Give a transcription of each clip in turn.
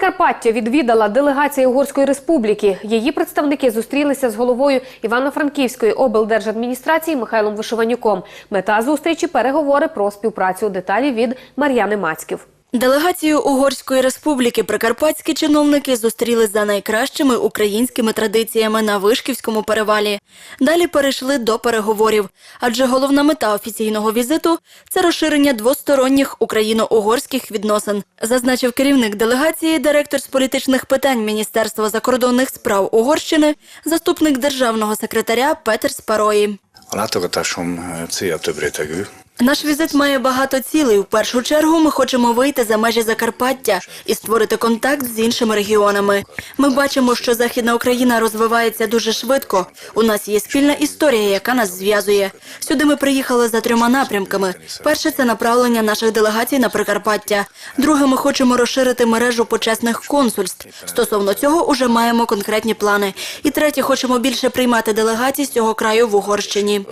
Прикарпаття відвідала делегація Угорської республіки. Її представники зустрілися з головою Івано-Франківської облдержадміністрації Михайлом Вишиванюком. Мета зустрічі переговори про співпрацю. Деталі від Мар'яни Мацьків. Делегацію Угорської республіки прикарпатські чиновники зустріли за найкращими українськими традиціями на Вишківському перевалі. Далі перейшли до переговорів, адже головна мета офіційного візиту це розширення двосторонніх україно-угорських відносин, зазначив керівник делегації, директор з політичних питань Міністерства закордонних справ Угорщини, заступник державного секретаря Петер Спарої. A látogatásom célja több rétegű. Наш візит має багато цілей. В першу чергу ми хочемо вийти за межі Закарпаття і створити контакт з іншими регіонами. Ми бачимо, що Західна Україна розвивається дуже швидко. У нас є спільна історія, яка нас зв'язує. Сюди ми приїхали за трьома напрямками. Перше це направлення наших делегацій на Прикарпаття. Друге, ми хочемо розширити мережу почесних консульств. Стосовно цього уже маємо конкретні плани. І третє, хочемо більше приймати делегацій з цього краю в Угорщині.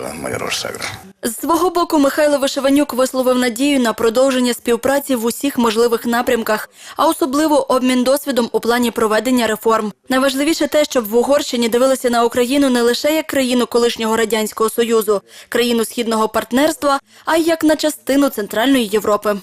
З свого боку Михайло Вишиванюк висловив надію на продовження співпраці в усіх можливих напрямках, а особливо обмін досвідом у плані проведення реформ. Найважливіше те, щоб в Угорщині дивилися на Україну не лише як країну колишнього радянського союзу, країну східного партнерства, а й як на частину Центральної Європи.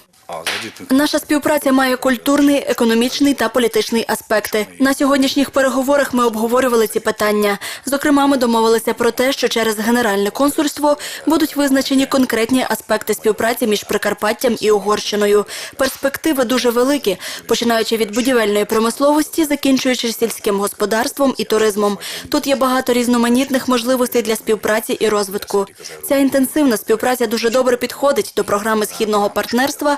Наша співпраця має культурний, економічний та політичний аспекти. На сьогоднішніх переговорах ми обговорювали ці питання. Зокрема, ми домовилися про те, що через генеральне консульство будуть визначені конкретні аспекти співпраці між Прикарпаттям і Угорщиною. Перспективи дуже великі, починаючи від будівельної промисловості, закінчуючи сільським господарством і туризмом. Тут є багато різноманітних можливостей для співпраці і розвитку. Ця інтенсивна співпраця дуже добре підходить до програми східного партнерства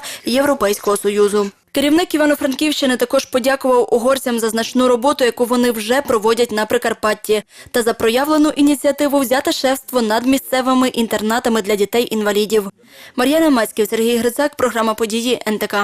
Європейського союзу. Керівник Івано-Франківщини також подякував угорцям за значну роботу, яку вони вже проводять на Прикарпатті, та за проявлену ініціативу взяти шефство над місцевими інтернатами для дітей-інвалідів. Мар'яна Мацьків, Сергій Грицак, програма події НТК.